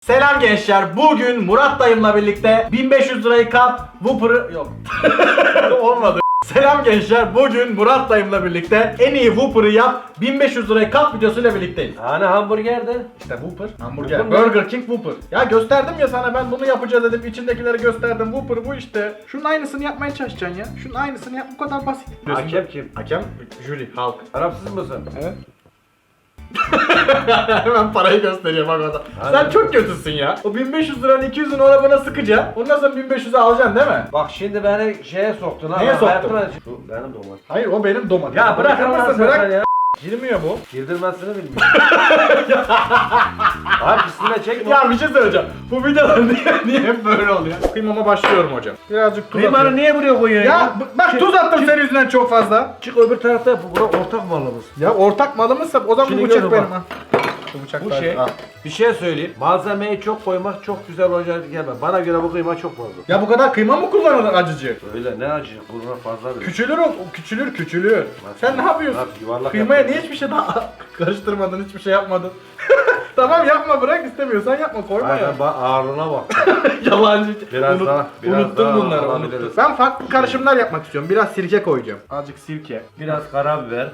Selam gençler. Bugün Murat dayımla birlikte 1500 lirayı kap, Whopper'ı yok. Olmadı. Selam gençler. Bugün Murat dayımla birlikte en iyi Whopper'ı yap, 1500 lirayı kap videosuyla birlikteyiz. Hani hamburgerdi? İşte Whopper, hamburger, Whopper? Burger King Whopper. Ya gösterdim ya sana ben bunu yapacağız dedim. içindekileri gösterdim. Whopper bu işte. Şunun aynısını yapmaya çalışacaksın ya. Şunun aynısını yap bu kadar basit. Hakem kim? Hakem jüri, halk. Arapsız mısın? Evet. Hemen parayı gösteriyor bak orada. Hadi. Sen çok kötüsün ya. O 1500 liranın 200'ünü ona buna sıkacaksın. Ondan sonra 1500'ü alacaksın değil mi? Bak şimdi beni şeye soktun ha. Neye soktun? Bu benim domates. Hayır o benim domates. Ya bırak seversen Bırak. ya. Girmiyor bu. Girdirmezsini bilmiyorum. Pisliğine çekme. Ya bir şey söyleyeceğim. Bu videolar niye, niye hep böyle oluyor? Kıymama başlıyorum hocam. Birazcık tuz Kıymanı atıyorum. niye buraya koyuyorsun Ya b- bak tuz attım senin yüzünden çok fazla. Çık öbür tarafta yap. Bura ortak malımız. Ya ortak malımızsa o zaman Şimdi bu bıçak benim bak. ha. Bu bıçak Bu şey. Bir şey söyleyeyim. Malzemeyi çok koymak çok güzel olacak gelme. Bana göre bu kıyma çok fazla. Ya bu kadar kıyma mı kullanılır acıcı? Öyle ne acı. Kurma fazla bir. Küçülür o, küçülür küçülür. Sen ne yapıyorsun? Nasıl yuvarlak Kıymaya yapıyorsun? niye hiçbir şey daha karıştırmadın, hiçbir şey yapmadın? tamam yapma bırak istemiyorsan yapma koyma Aynen ya. bak ağırlığına bak. Yalancı. Biraz daha, biraz unuttum daha bunları alabiliriz. unuttum. Ben farklı karışımlar yapmak istiyorum. Biraz sirke koyacağım. Azıcık sirke. Biraz karabiber,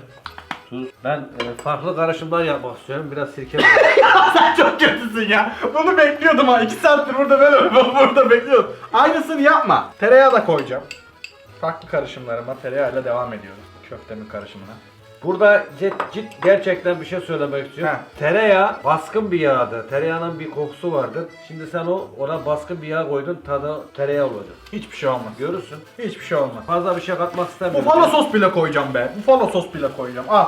tuz. Ben e, farklı karışımlar yapmak istiyorum. Biraz sirke. Sen çok kötüsün ya. Bunu bekliyordum ha. 2 saattir burada böyle burada bekliyordum. Aynısını yapma. Tereyağı da koyacağım. Farklı karışımlarıma tereyağıyla devam ediyorum. Köftemin karışımına. Burada cid, cid gerçekten bir şey söylemek istiyorum. He. Tereyağı baskın bir yağdır. Tereyağının bir kokusu vardır. Şimdi sen o ona baskın bir yağ koydun tadı tereyağı olacak. Hiçbir şey olmaz. Görürsün. Hiçbir şey olmaz. Fazla bir şey katmak istemiyorum. Buffalo sos bile koyacağım be. Buffalo sos bile koyacağım. Al.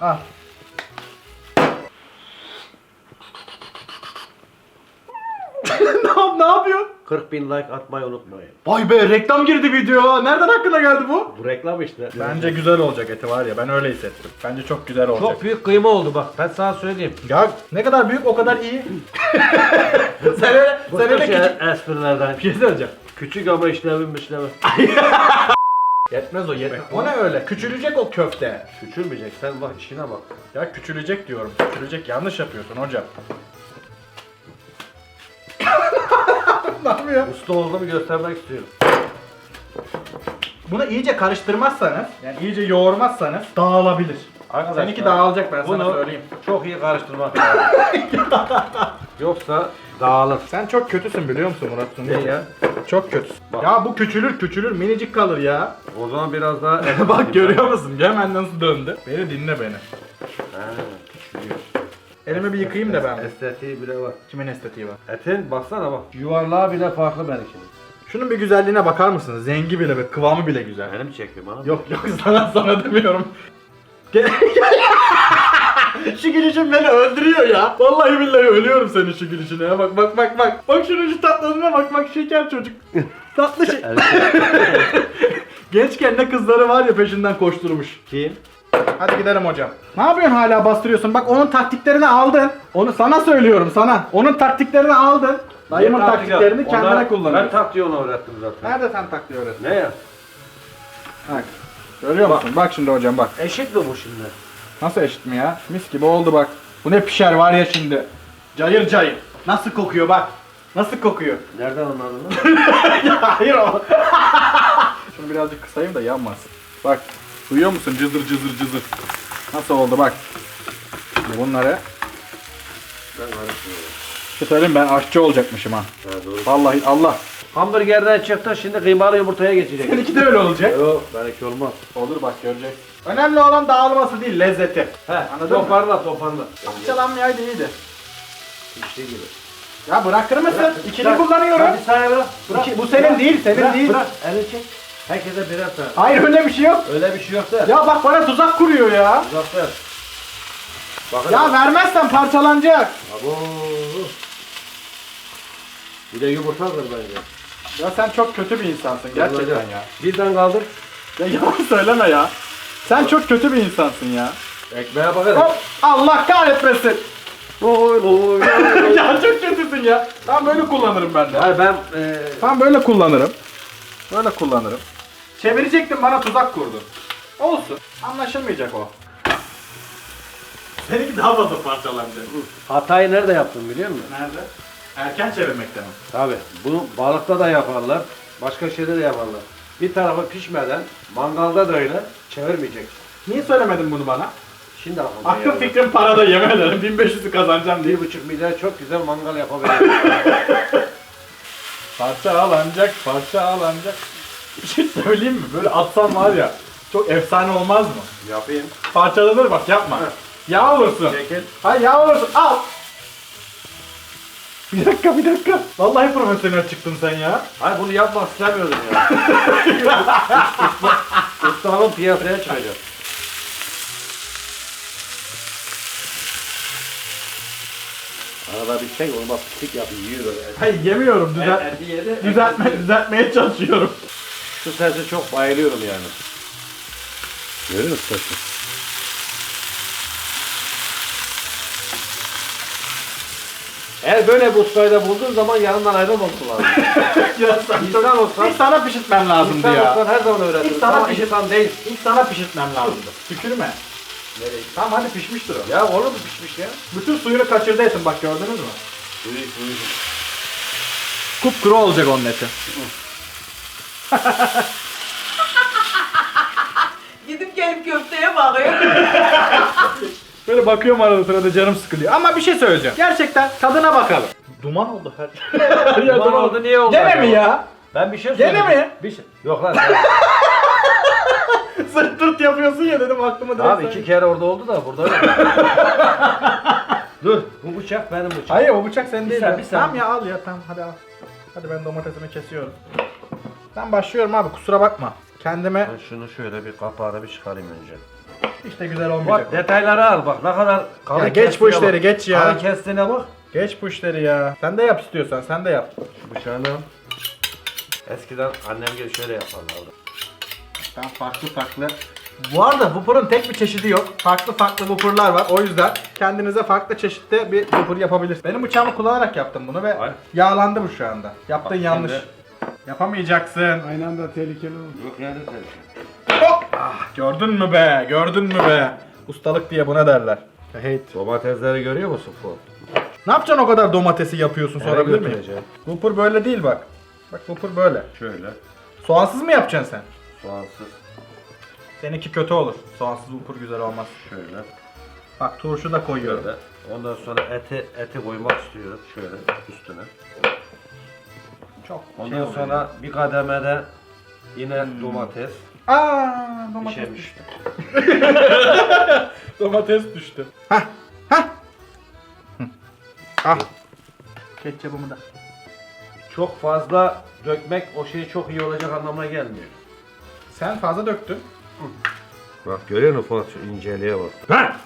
Al. 40 bin like atmayı unutmayın. Vay be reklam girdi video. Nereden aklına geldi bu? Bu reklam işte. Bence güzel olacak eti var ya ben öyle hissettim. Bence çok güzel olacak. çok büyük kıyma oldu bak. Ben sana söyleyeyim. Ya ne kadar büyük o kadar iyi. sen öyle, Bu sen öyle şey küçük... esprilerden. Bir şey söyleyeceğim. Küçük ama işlevim işlevi. Yetmez o yetmez. O ne öyle? Küçülecek o köfte. Küçülmeyecek. Sen bak işine bak. Ya küçülecek diyorum. Küçülecek. Yanlış yapıyorsun hocam. Ne yapıyor? Usta olduğumu göstermek istiyorum. Bunu iyice karıştırmazsanız, yani iyice yoğurmazsanız dağılabilir. Arkadaşlar, Seninki dağılacak ben sana Bunu söyleyeyim. çok iyi karıştırmak lazım. Yoksa dağılır. Sen çok kötüsün biliyor musun Murat? Ne ya? Çok kötüsün. Bak. Ya bu küçülür küçülür minicik kalır ya. O zaman biraz daha... Bak görüyor musun? Hemen nasıl döndü. Beni dinle beni. Ha, küçülüyor. Elimi bir yıkayayım da ben. Estetiği bile var. Kimin estetiği var? Etin baksana bak. Yuvarlağı bile farklı benimkinin. Şunun bir güzelliğine bakar mısınız? Zengi bile ve kıvamı bile güzel. Benim çekiyor bana. Yok yok sana sana demiyorum. Gel- şu gülüşün beni öldürüyor ya. Vallahi billahi ölüyorum senin şu gülüşüne ya. Bak bak bak bak. Bak şunun şu tatlılığına bak bak şeker çocuk. Tatlı şey. Gençken ne kızları var ya peşinden koşturmuş. Kim? Hadi gidelim hocam. Ne yapıyorsun hala bastırıyorsun? Bak onun taktiklerini aldın. Onu sana söylüyorum sana. Onun taktiklerini aldın. Dayımın Ne taktiklerini taktik? kendine Onlar- Ben kullanıyorsun. taktiği ona öğrettim zaten. Nerede sen taktiği öğrettin? Ne ya? Bak. Görüyor musun? Bak şimdi hocam bak. Eşit mi bu şimdi? Nasıl eşit mi ya? Mis gibi oldu bak. Bu ne pişer var ya şimdi. Cayır cayır. Nasıl kokuyor bak. Nasıl kokuyor? Nereden anladın ya hayır o. Şunu birazcık kısayım da yanmasın. Bak. Duyuyor musun? Cızır cızır cızır. Nasıl oldu bak. Şimdi bunları ben karışmıyorum. şey söyleyeyim ben aşçı olacakmışım ha. Ha doğru. Vallahi Allah. Hamburgerden çıktı şimdi kıymalı yumurtaya geçecek. Seninki de öyle olacak. Yok belki olmaz. Olur bak görecek. Önemli olan dağılması değil lezzeti. He Anladın mı? toparla toparla. Parçalanmayaydı iyiydi. Şey gibi. Ya bırakır mısın? İkili Bırak. kullanıyorum. Hadi. Bırak. İki- bu senin değil, senin bırak, değil. Bırak elini çek. Herkese birer tane. Hayır öyle bir şey yok. Öyle bir şey yok da. Ya bak bana tuzak kuruyor ya. Uzak ver. Bakın. Ya vermezsen parçalanacak. Abo. Bir de yumurta kır bence. Ya sen çok kötü bir insansın gerçekten ya. Birden kaldır. Ya yalan söyleme ya. Sen çok kötü bir insansın ya. Ekmeğe bak hadi. Hop Allah kahretmesin. Oy oy ya çok kötüsün ya. Ben böyle kullanırım ben de. Hayır ben e, Ben böyle kullanırım. Böyle kullanırım. Çevirecektin bana tuzak kurdun. Olsun. Anlaşılmayacak o. Seninki daha fazla parçalanacak. Hatayı nerede yaptım biliyor musun? Nerede? Erken çevirmekte mi? Tabi. Bunu balıkta da yaparlar. Başka şeyde de yaparlar. Bir tarafı pişmeden mangalda da öyle çevirmeyeceksin. Niye söylemedin bunu bana? Şimdi aklıma Aklım geldi. fikrim parada yemin ederim 1500'ü kazanacağım diye. Bir buçuk milyar çok güzel mangal yapabilirim. Parça alanacak, parça alanacak. Bir şey söyleyeyim mi? Böyle atsam var ya çok efsane olmaz mı? Yapayım. Parçalanır bak yapma. Yağ olursun. Çekil. Hayır yağ olursun al. Bir dakika bir dakika. Vallahi profesyonel çıktın sen ya. Hayır bunu yapmak istemiyordum ya. Ustalığım piyasaya çıkacak. Arada bir şey onu bak pislik yapıyor yiyor böyle. Hayır yemiyorum düzelt Eti yedi. düzeltme düzeltmeye çalışıyorum. Şu sese çok bayılıyorum yani. Görüyor musun sesi? Eğer böyle bir ustayı da bulduğun zaman yanından ayrılmaması lazım. ya sen İnsan çok... olsan- İlk sana pişirtmem lazımdı İnsan ya. olsan her zaman öğretir. İlk sana Ama pişir- insan değil. İlk sana pişirtmem lazımdı. Tükürme. Nereye? Tamam hadi pişmiştir o. Ya oğlum pişmiş ya. Bütün suyunu kaçırdı etin bak gördünüz mü? Suyu suyu. Kupkuru olacak onun eti. Gidip gelip köfteye bakıyor. Böyle bakıyorum arada sırada canım sıkılıyor. Ama bir şey söyleyeceğim. Gerçekten tadına bakalım. Duman oldu her yer Duman oldu, niye oldu Gene acaba? mi ya? Ben bir şey Gene söyleyeyim. mi? Bir şey. Yok lan. Sırt tırt yapıyorsun ya dedim aklıma direkt. Abi iki kere orada oldu da burada yok. Dur. Bu bıçak benim bıçak. Hayır o bıçak senin değil. sen, ya. bir sen. Tamam ya al ya tamam hadi al. Hadi ben domatesimi kesiyorum. Ben başlıyorum abi kusura bakma. Kendime Ben şunu şöyle bir kapağını bir çıkarayım önce. işte güzel olmayacak. Bak detayları al bak ne kadar kalın Ya geç bu kestiğine işleri, bak. geç ya. Kalın kestiğine bak. Geç bu işleri ya. Sen de yap istiyorsan sen de yap. Şu bıçağını al. Eskiden annem gibi şöyle yaparlardı. Ben farklı farklı. Bu arada Whopper'ın tek bir çeşidi yok. Farklı farklı Whopper'lar var. O yüzden kendinize farklı çeşitte bir Whopper yapabilirsiniz. Benim bıçağımı kullanarak yaptım bunu ve Ay. yağlandı bu şu anda. Yaptığın Bak yanlış. şimdi- Yapamayacaksın. Aynı anda tehlikeli olur. Yok yani tehlikeli. Hop! Ah, gördün mü be? Gördün mü be? Ustalık diye buna derler. Hate. Domatesleri görüyor musun Fuat? Ne yapacaksın o kadar domatesi yapıyorsun sorabilir miyim? götüreceğim. Whopper böyle değil bak. Bak Whopper böyle. Şöyle. Soğansız mı yapacaksın sen? Soğansız. Seninki kötü olur. Soğansız Whopper güzel olmaz. Şöyle. Bak turşu da koyuyorum. Şöyle. Ondan sonra eti eti koymak istiyorum şöyle üstüne. Çok Ondan şey oluyor. sonra bir kademede yine domates Aa, domates pişirmiş. Domates düştü. Hah, hah. Ah. Ketçabımı da. Çok fazla dökmek o şey çok iyi olacak anlamına gelmiyor. Sen fazla döktün. Bak görüyor musun Fuat şu inceliğe bak.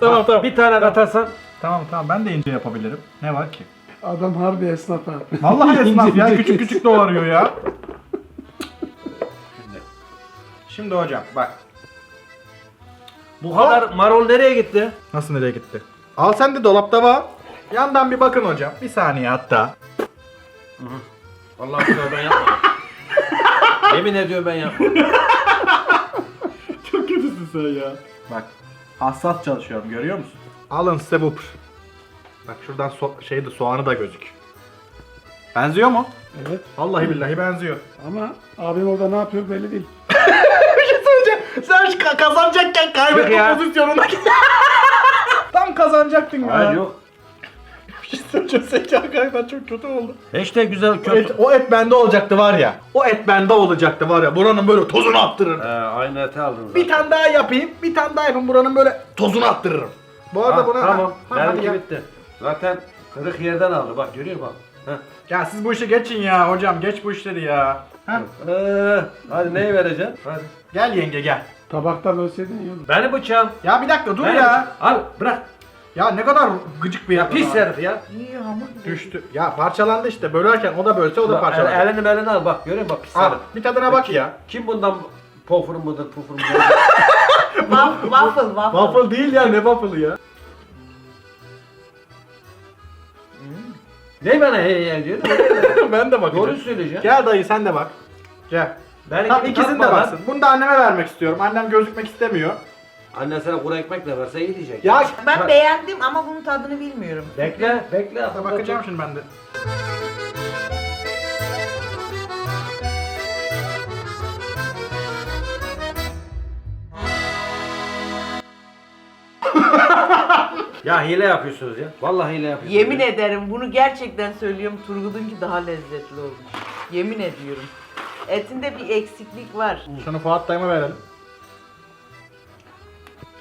Tamam tamam. Bir tane katarsan Tamam tamam ben de ince yapabilirim. Ne var ki? Adam harbi esnaf ha. Vallahi esnaf ya küçük küçük doğarıyor ya. Şimdi hocam bak. bu kadar marul nereye gitti? Nasıl nereye gitti? Al sen de dolapta var. Yandan bir bakın hocam. Bir saniye hatta. Vallahi billahi ben yapmadım. Yemin ediyorum ben yapmadım. Çok kötüsün sen ya. Bak hassas çalışıyorum görüyor musun? Alın size bu. Bak şuradan so- şeyde soğanı da gözük. Benziyor mu? Evet. Vallahi billahi benziyor. Ama abim orada ne yapıyor belli değil. bir şey söyleyeceğim. Sen ka- kazanacakken Yok kaybetme ya. pozisyonuna Tam kazanacaktın ya. Hayır yok. Bir şey söyleyeceğim. Sen hakikaten çok kötü oldu. Hiç de güzel O et, kötü. o et bende olacaktı var ya. O et bende olacaktı var ya. Buranın böyle tozunu attırırım. Ee, aynı eti aldın zaten. Bir tane daha yapayım. Bir tane daha yapayım. Buranın böyle tozunu attırırım. Bu arada Ha, buna... Tamam. Ha, hadi Benimki ya. bitti. Zaten kırık yerden aldı. Bak görüyor musun? Heh. Ya siz bu işi geçin ya hocam. Geç bu işleri ya. Ha? Ee, hadi neyi vereceksin? Hadi. Gel yenge gel. Tabakta bölseydin iyi olur. Benim bıçağım. Ya bir dakika dur Benim ya. Al bırak. Ya ne kadar gıcık bir Ya pis lan. herif ya. Düştü. Ya parçalandı işte. Bölerken o da bölse o da Bak, parçalandı. el- elini belini al bak görüyor musun? Bak pis Al herif. bir tadına bak ya. Kim bundan pofur mudur pufur mudur? Waffle, waffle, waffle. Waffle değil ya ne waffle ya. Ne bana hey hey diyor? ben de bakacağım. Doğru söyleyeceğim. Gel dayı sen de bak. Gel. Ben Tamam ikisini de baksın. Bunu da anneme vermek istiyorum. Annem gözükmek istemiyor. Annesine kuru ekmek de verse iyi diyecek. Ya Ben beğendim ama bunun tadını bilmiyorum. Bekle, bekle. Bakacağım bakacağım şimdi ben de. Ya hile yapıyorsunuz ya. Vallahi hile yapıyorsunuz. Yemin ya. ederim bunu gerçekten söylüyorum Turgut'unki daha lezzetli olmuş. Yemin ediyorum. Etinde bir eksiklik var. Şunu Fuat dayıma verelim.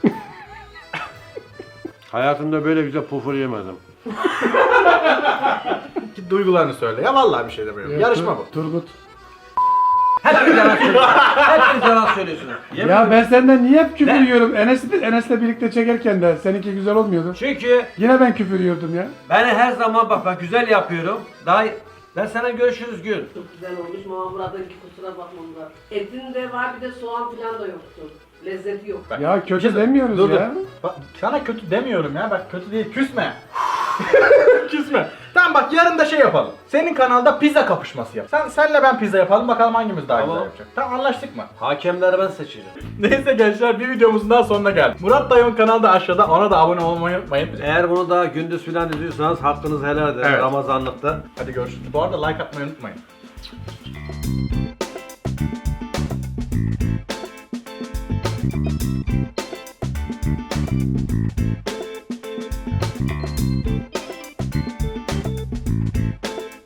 Hayatımda böyle güzel pufur yemedim. Git duygularını söyle. Ya vallahi bir şey demiyorum. Ya, Yarışma Tur- bu. Turgut. Hepiniz yalan söylüyorsunuz. Hepiniz yalan söylüyorsunuz. Yemin Ya ben senden niye hep küfür Ne? yiyorum? Enes, Enes'le birlikte çekerken de seninki güzel olmuyordu. Çünkü Yine ben küfür yiyordum ya. beni her zaman bak ben güzel yapıyorum. Daha ben sana görüşürüz gün. Çok güzel olmuş. Mama Murat'ınki kusura bakma Murat. Etin de var bir de soğan falan da yoktu. Lezzeti yok. Ya kötü şey- demiyoruz Dur, dur. ya. Bak, sana kötü demiyorum ya. Bak kötü değil. Küsme. Küsme. Tamam bak yarın da şey yapalım. Senin kanalda pizza kapışması yap. Sen senle ben pizza yapalım bakalım hangimiz daha Tamam. güzel yapacak. Tamam anlaştık mı? Hakemleri ben seçeceğim. Neyse gençler bir videomuzun daha sonuna geldik. Murat dayımın kanalı da aşağıda. Ona da abone olmayı unutmayın. Eğer bunu daha gündüz filan izliyorsanız hakkınızı helal edin Evet. Ramazanlıkta. Hadi görüşürüz. Bu arada like atmayı unutmayın.